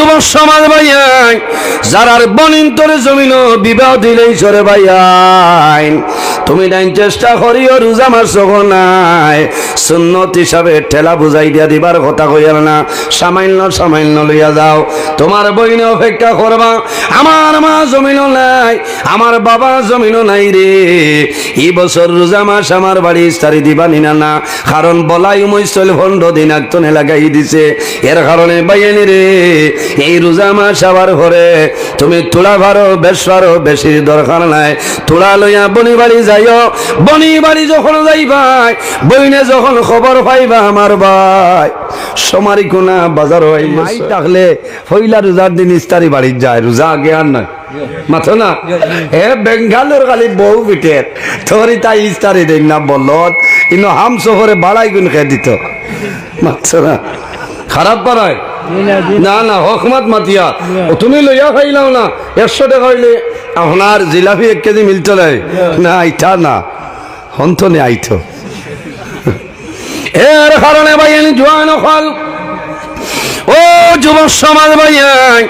যুব সমাজ ভাইয়াই, যারার বনিন তোরে জমিন বিবাহ দিলেই সরে ভাইয়াই। তুমি ডাইন চেষ্টা করিও, রোজা মাস নাই। সুন্নত হিসাবে ঠেলা বুঝাই দিয়া দিবার কথা কইয়ার না। সামান্য সামান্য লইয়া যাও। তোমার বইনে অপেক্ষা করবা, আমার মা জমিনও নাই, আমার বাবা জমিনও নাই রে। এই বছর রোজা মাস আমার বাড়ি ইস্তারি দিবা নিনা না কারণ বলাই মৈশল ভণ্ড দিন আক্তনে লাগাই দিছে। এর কারণে বাইয়ানি রে। এই রোজা মাস আবার ঘরে তুমি তোলা ভারো বেশ ভারো বেশি দরকার নাই। তোলা লইয়া বনি বাড়ি যাইও। বনি বাড়ি যখন যাইবাই বইনে যখন খবর পাইবা আমার ভাই। সমারি কোনা বাজার হই থাকলে হইলা রোজার দিন ইস্তারি বাড়ি যায়। রোজা আগে আর নয় মাথো না? এ বেঙ্গালোর খালি বউ পিঠের তোরই তাই ইস্তারি দেখ না বলত ইনো হাম শহরে বাড়াই গুণ খেয়ে দিত। মাথো না? খারাপ পারায়। না না হকমত মাতিয়া। তুমি লইয়া খাইলাও না। একশো টাকা হইলে আপনার জিলাপি এক কেজি মিলতে নাই। না। আইতা না হন্ত নে। আইতো এর কারণে ভাই জোয়ান ফল ও যুব সমাজ ভাইয়াই,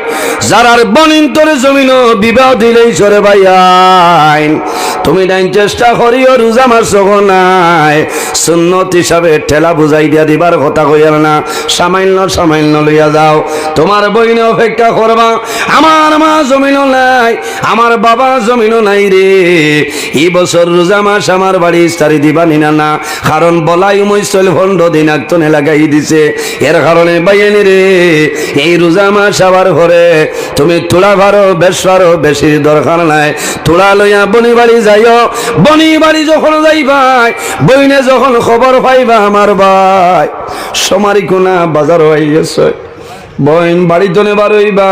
যারার বনিন তোরে জমিন বিবাহ দিলেই সরে ভাইয়াই। তুমি ডাইন চেষ্টা করিও, রোজা যখন নাই। সুন্নত হিসাবে ঠেলা বুঝাই দিয়া দিবার কথা কইয়ার না। সামান্য সামান্য লইয়া যাও। তোমার বইনে অপেক্ষা করবা, আমার মা জমিনও নাই, আমার বাবা জমিনও নাই রে। এই বছর রোজা মাস আমার বাড়ি ইস্তারি দিবা নিনা না, কারণ বলাই মৈশল ভণ্ড দিন আক্তনে লাগাই দিছে। এর কারণে বাইয়ানি রে এই রোজা মাস আবার ঘরে। তুমি তোলা ভারো, বেশ ভারো বেশি দরকার নাই। তোলা লইয়া বনি বাড়ি যাইও। বনি বাড়ি যখন যাই যাইবাই, বইনে যখন খবর পাইবা আমার ভাই। সমারি কোনা বাজার হয়ে গেছে। বইন বাড়ি তনে বারইবা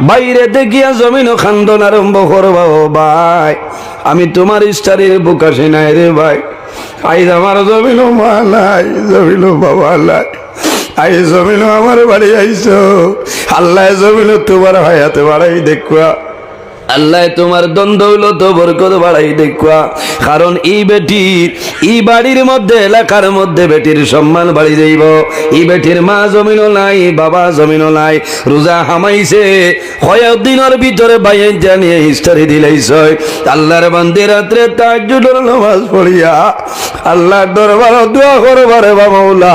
বাইরে দেখিয়া জমিন খান্দন আরম্ভ করবা ও ভাই। আমি তোমার স্টারের বুকাশি নাই রে ভাই। আইজ আমার জমিন মা নাই জমিন বাবা নাই আই জমিন আমার বাড়ি আইছো। আল্লাহ জমিন তোমার হায়াতে বাড়াই দেখুয়া। আল্লাহ তোমার দ্বন্দ্ব হইল তো বরকত বাড়াই দেখুয়া। কারণ এই বেটির এই বাড়ির মধ্যে, এলাকার মধ্যে বেটির সম্মান বাড়ি যাইব। এই বেটির মা জমিনও নাই, বাবা জমিনও নাই। রোজা হামাইছে, কয়েকদিনের ভিতরে বাইয়ে জানিয়ে হিস্টারি দিলাইছ। আল্লাহর বান্দি রাত্রে তাজ্জুদের নামাজ পড়িয়া আল্লাহর দরবার দোয়া করবারে বাবাউলা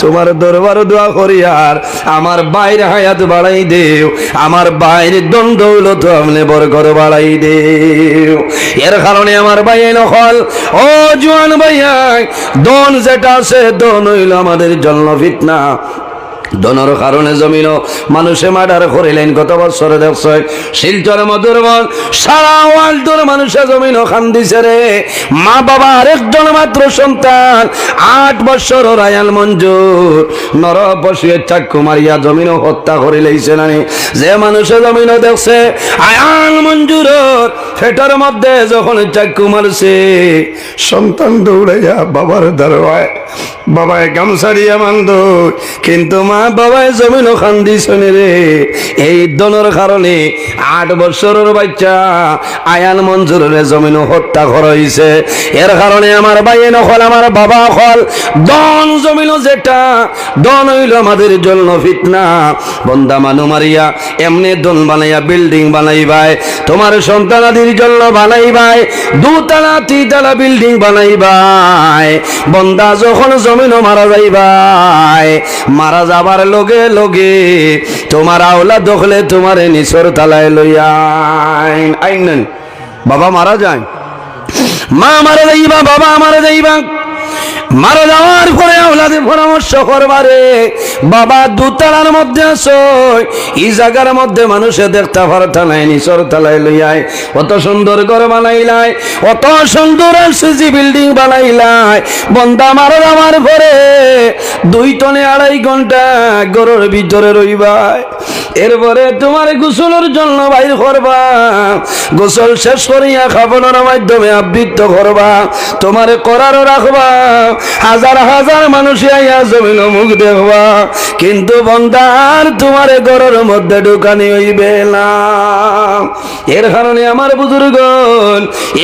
তোমার দরবার দোয়া করিয়ার আমার বাইরে হায়াত বাড়াই দেও। আমার বাইরে দ্বন্দ্ব হইল তো ঘর বাড়াই দে এর কারণে আমার ভাই নকল ও জোয়ান ভাইয়া দন যেটা আছে দন হইল আমাদের জন্য ফিতনা। দনের কারণে জমিন মানুষে মার্ডার করিলেন গত বছরে দেখছে, শিলচর মধুরবন, সারা ওয়ার্ল্ডর মানুষে জমিন খান দিছে রে। মা বাবা আরেকজন মাত্র সন্তান, আট বছর রায়াল মঞ্জুর। নর পশুয়ে চাক্ষু মারিয়া জমিন হত্যা করে লইছে নানি। যে মানুষে জমিন দেখছে, আয়াল মঞ্জুরর ফেটার মধ্যে যখন চাক্ষু মারছে, সন্তান দৌড়াইয়া বাবার দরবায় বাবায় গামছাড়িয়া মান্দ কিন্তু মা বাবায় জমিন খান্দি শোনে রে। এই দনের কারণে আট বছরের বাচ্চা আয়ান মঞ্জুরের জমিন হত্যা করাইছে। এর কারণে আমার ভাই নকল আমার বাবা হল দন জমিন যেটা, দন হইল আমাদের জন্য ফিতনা। বন্দা মানু মারিয়া, এমনি দন বানাইয়া বিল্ডিং বানাইবাই, তোমার সন্তানাদির জন্য বানাইবাই, দুতলা তিনতলা বিল্ডিং বানাইবাই। বন্দা যখন জমিন মারা যাইবাই, মারা যাবার লগে লগে, তোমার আওলা দখলে তোমার নিচর তালায় লইয়া বাবা মারা যায়। মা মারা যাইবা, বাবা মারা যাইবা। মারা যাওয়ার পরে আওলাদের পরামর্শ করবারে, বাবা, দুতলার মধ্যে আসো। এই জায়গার মধ্যে মানুষে দেখতে পারতা নাই, নিচর তালায় লইয়াই অত সুন্দর ঘর বানাইলাই, অত সুন্দর সিজি বিল্ডিং বানাইলাই। বন্দা মারা যাওয়ার পরে দুই টনে আড়াই ঘণ্টা গরুর ভিতরে রইবাই এরপরে তোমার গোসলের জন্য বাইর করবা। গোসল শেষ করিয়া খাবনের মাধ্যমে আবৃত্ত করবা। তোমার করারও রাখবা। হাজার হাজার মানুষ আইয়া জমিন মুখ দেখবা। কিন্তু বন্দার তোমার ঘরের মধ্যে ঢুকানি হইবে না। এর কারণে আমার বুজুর্গ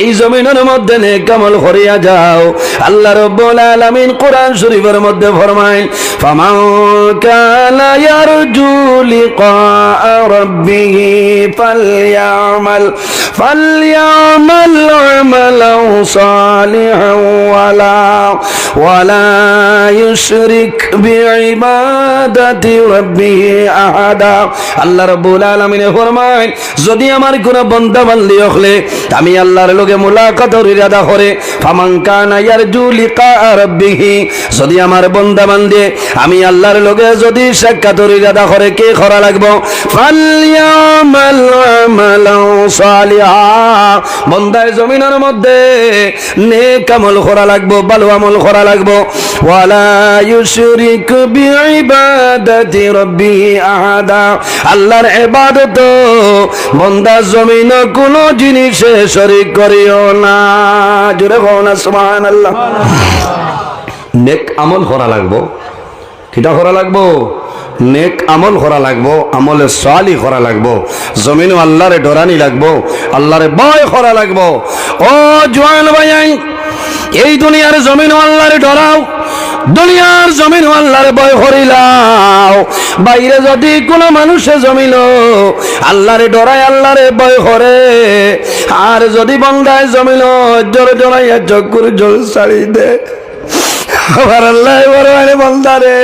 এই জমিনের মধ্যে নে কামল করিয়া যাও। আল্লাহ রব্বুল আলামিন কোরআন শরীফের মধ্যে ফরমাইন ফামাউ কানা ইয়ারজু লিকা ربه فليعمل فليعمل عملا صالحا ولا ولا يشرك بعبادة ربه أحدا আল্লাহ রাব্বুল আলামিনে ফরমায় যদি আমার কোন বান্দা বান্দি হলে আমি আল্লাহর লগে মুলাকাতের ইরাদা করে ফামান কানা ইয়ারজু লিকা রাব্বিহ যদি আমার বান্দা বান্দি আমি আল্লাহর লগে যদি সাক্ষাতের ইরাদা করে কে করা লাগবো ফালইয়ামাল আমালান সালিহা বান্দায় জমিনের মধ্যে নেক আমল করা লাগবো ভালো আমল করা লাগবো। আল্লাহর ইবাদত, বান্দা জমিন জিনিসে শরীক করিও না। না, সুবহানাল্লাহ। নেক আমল করা লাগবো। কিটা করা লাগবো? নেক আমল করা লাগবো, আমলে সালি করা লাগবো। জমিনও আল্লাহরে ডরানি লাগবো, আল্লাহরে ভয় করা লাগবো। ও জোয়ান ভাইয়াই এই দুনিয়ার জমিন আল্লাহরে ডরাও, দুনিয়ার জমিন আল্লাহরে ভয় হরিলাও। বাইরে যদি কোনো মানুষে জমিল আল্লাহরে ডরায় আল্লাহরে ভয় হরে আর যদি বন্ধায় জমিল জোরে জড়াইয়া চকুর জল ছাড়ি দে আবার আল্লাহ বন্ধারে।